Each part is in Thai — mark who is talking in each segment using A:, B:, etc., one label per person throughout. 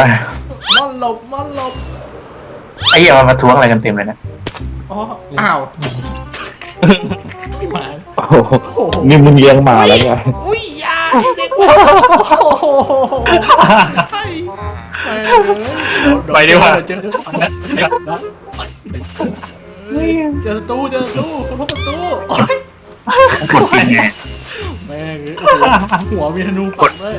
A: วะ
B: ม่อนหลบม่อนหลบ
A: ไอ้เหี้ยมันมาทวงอะไรกันเต็มเลยนะ
B: อ๋ออ้าวไม่มา
C: โอ้โหนี่มึงเลี้ยงหมาแล้วไง
B: อุ้ยอยาไอ้เด็กโอ้โหใช่ไปเลย
D: ไปดีกว่า
B: เจอเจอเจอตู้เจอตู้คนพบประตูโอ๊ย
A: กดยังไง
B: แม่งเอ้ยโอ้โหหัวมีธนูปักเลย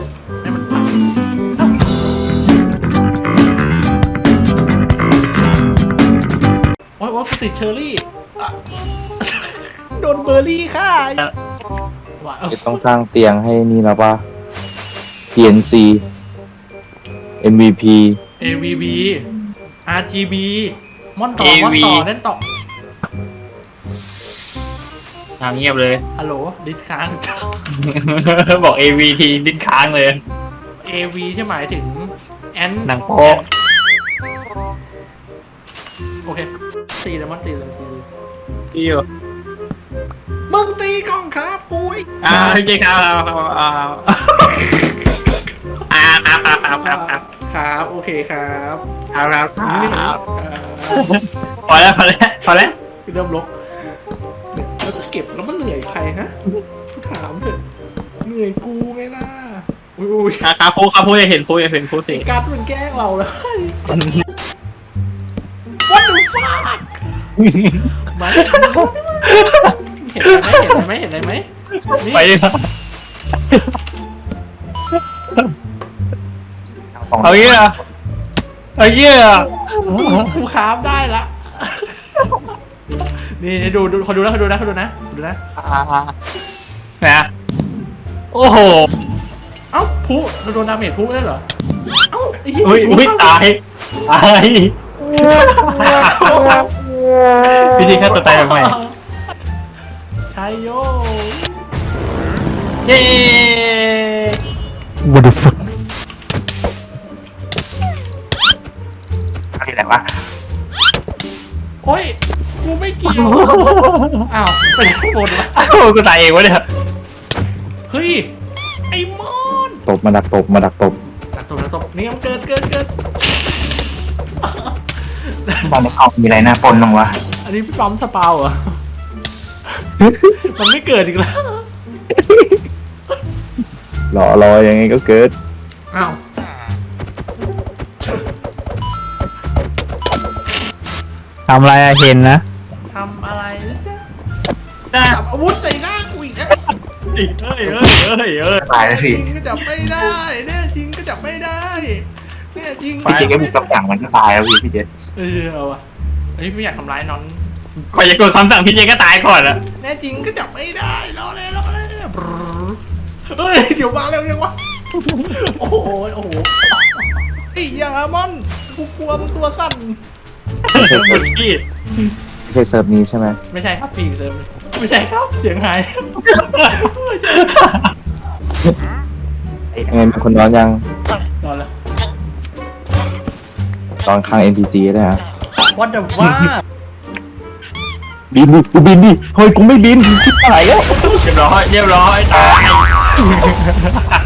B: โอ้ยโอ้ยกูติดเชอร์รี่อะโดนเบอร์รี่ฆ่าว่ะ
C: จะต้องสร้างเตียงให้นี่แล้วป่ะ TNC MVP
B: AVB RGB ม่อนต่อม่อนต่อ
D: AV
B: เล่นต่อ
D: ทางเงียบเลย
B: ฮัลโหลดิสค้าง
D: บอก AVT ดิ้นค้างเลย
B: AV ที่หมายถึงแอน
D: หนังโป๊
B: โอเคตีเลยมันตีเลยตีเลย
D: ที่อยู่
B: มึงตีกล้องครับปุ้ย
D: อ่าพี่เจครับอ่าอ่าครับครับครับครับครับ
B: ครับโอเคครับ
D: ครับครับค
B: นี่
D: รับ
B: อ่า
D: พอแล้วพอแล้วพอแล้ว
B: เริ่มลกแล้วก็เก็บแล้วมันเหนื่อยใครฮะกูถามเถอะเหนื่อยกูไงล่ะอุ้ยอุ้ย
D: ครับครับพูดครับพูดจะเห็นพูดจะเห็นพูดสิ
B: การ์ดมันแกล้งเราเลย What the fuck มาเห็นอะไรไหมเห็นอะไรไหมเห็นอะไรไหมนี่
D: ไปดีกว่า
A: ตรง
D: เอาเงี้ยเอาเงี้ย
B: กูคราฟได้ละนี่ดูดูเขาดูนะเขาดูนะเขาดูนะดูนะ
D: อ่านะโอ้โห
B: เอ้าพุเราโดนดาเมจพุไม่ได้เหรอเอ้าไอ้เหี้ย
D: อุ้ยอุ้ยตายตาย พี่ทีฆ่าตัวตายแบบใหม่
B: ใช่โย
D: เย้
C: What the fuck
A: ที่ไหนวะ
B: โอ้ยกูไม่เกี่ยว อ้าวไปไหนหมดวะ
D: โอ้กูตายเองวะเนี่ย
B: เฮ้ย ไอ้มอน
C: ตบมาดักตบมาดักตบ
B: ตัดตัวตัดตัวนี่มันเกิดเกิดเกิด
A: บ้านในเขามีอะไรน่าปนบ้างวะ
B: อันนี้พี่ปั๊มสปาวเหรอ มันไม่เกิดอีกแล้ว
C: รอรอยังไงก็เกิด
B: อ้าว
D: ทำอะไรเห็นนะ
B: ทำอะไรนะจ๊ะ
D: ได้
B: จับอาวุธใส่หน้ากูอีกแล้ว
D: เอ้ยเอ้ยเอ้ยเอ้ยเอ้ย
A: ตายแล้ว
B: จ
A: สิ
B: ริงก็จับไม่ได้แน่จริงก็จับไม่ได้ แน่จริง
A: พี่เจ๊ก็บุกรับสั่งมันก็ตายแล้วพี่พี่เจ๊
B: เออเอาวะอันนี้ไม่อยากทำร้ายน้อง
D: ไปจะกดคำสั่งพี่เจก็ตายก่อนอะ
B: แน่จริงก็จับไม่ได้รอเลยรอเลยบรรเฮ้ยเดี๋ยวมาเร็วยังวะโอ้โหโอ้โหไอ้ยามอนกูกลัวมึงตัวสั่น
D: หมดที่
C: ไม่ใช่เซิร์ฟนี้ใช่ไหม
B: ไม่ใช่ครับพี่เติมไม่ใช่ครับเสียงหาย
C: ยังไงมีคนนอนยัง ตอนข้าง NPC ได้ฮะ
B: What the fuck
C: บินดิกูบินดิเฮ้ยกูไม่บินชิบหายแล้ว
D: เรียบร้อย เรียบร้อย ตาย